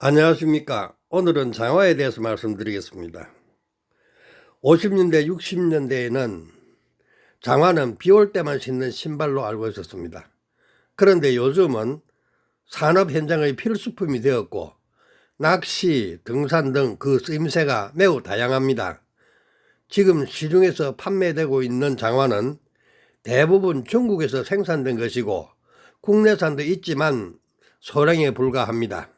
안녕하십니까. 오늘은 장화에 대해서 말씀드리겠습니다. 50년대, 60년대에는 장화는 비 올 때만 신는 신발로 알고 있었습니다. 그런데 요즘은 산업 현장의 필수품이 되었고, 낚시, 등산 등 그 쓰임새가 매우 다양합니다. 지금 시중에서 판매되고 있는 장화는 대부분 중국에서 생산된 것이고, 국내산도 있지만 소량에 불과합니다.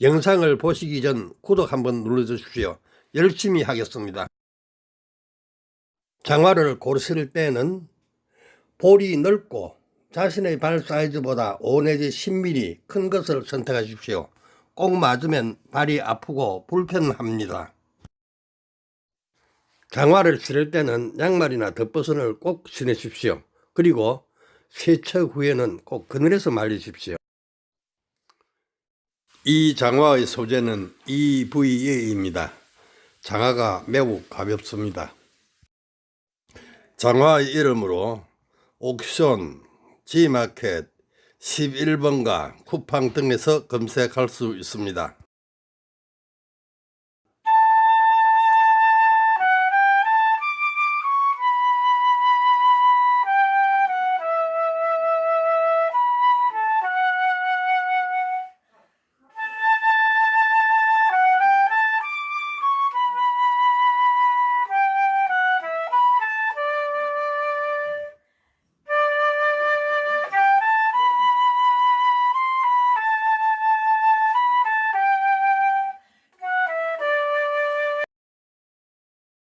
영상을 보시기 전 구독 한번 눌러주십시오. 열심히 하겠습니다. 장화를 고르실 때는 볼이 넓고 자신의 발 사이즈보다 5 내지 10mm 큰 것을 선택하십시오. 꼭 맞으면 발이 아프고 불편합니다. 장화를 신을 때는 양말이나 덧버선을 꼭 신으십시오. 그리고 세척 후에는 꼭 그늘에서 말리십시오. 이 장화의 소재는 EVA입니다. 장화가 매우 가볍습니다. 장화의 이름으로 옥션, G마켓, 11번가, 쿠팡 등에서 검색할 수 있습니다.